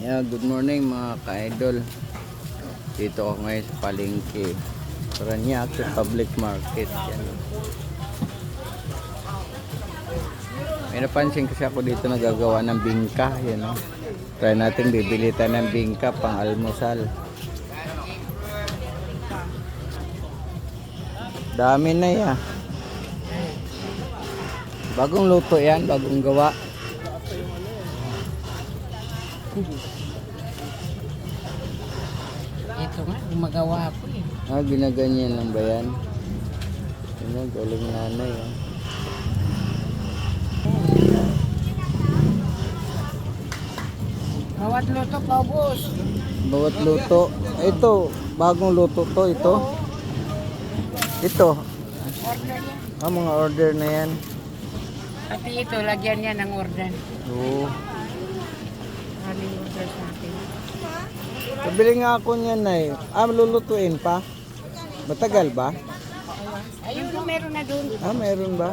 Yeah, good morning mga ka-idol. Dito ako ngayon sa Palengke. Paranaque Public Market. Yan. May napansin kasi ako dito nagagawa ng bingka. Yan, oh. Try natin bibili tayo ng bingka pang almusal. Dami na yan. Bagong luto yan, bagong gawa. Ito nga, gumagawa ako eh. Ah, ginaganyan lang ba yan? Ano, galing nanay. Ah. Bawat luto, paubos. Bawat luto. Ito, bagong luto to, ito. Ito. Order yan. Ah, mga order na yan. Pati ito, lagyan niya ng order. Oo. Maraming order sa akin. Pabili nga ako niyan, nay. Ah, lulutuin pa? Matagal ba? Ayun, meron na doon. Ah, meron ba?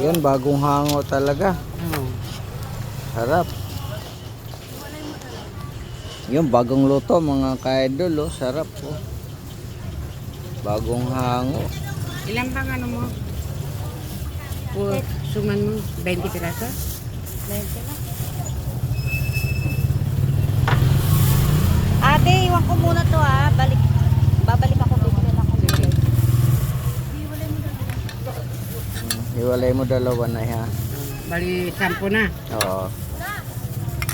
Ayun, bagong hango talaga. Sarap. Yung bagong luto mga ka-idol, oh. sarap oh. Bagong hango. Ilan bang ano mo? Suman mo, 20 piraso? 20 lang. Ate, iwan ko muna to ha. Balik. Babalik ako bibili ako. Hiwalay mo dalawa na ha. Bali, 10 na. Oo.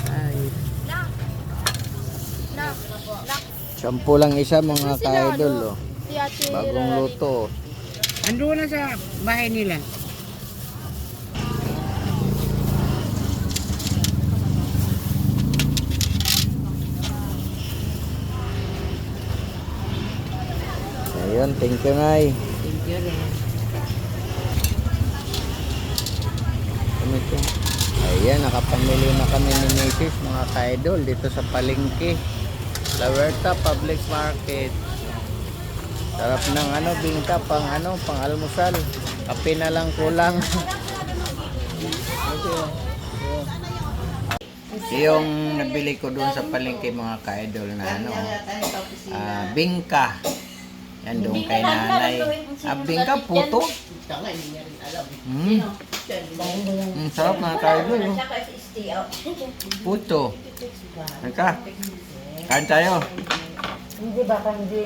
Ay, Sampu lang isa mga ka-idol, oh. Bagong luto. ando na sa bahay nila. Ayun, thank you, Nay. Thank you rin. Ayan, nakapamili na kami ni Mrs. mga ka-idol dito sa Palengke. La Huerta Public Market. Sarap ng ano, bingka pang ano, pang almusal. Kape na lang kulang. Yung nabili ko doon sa palengke mga ka-idol na ano, ah, bingka. Yan doon kay nanay. Ah, bingka, puto. Mm. Mm, sarap mga ka-idol. oh. Puto. Teka, kain tayo. Hindi ba hindi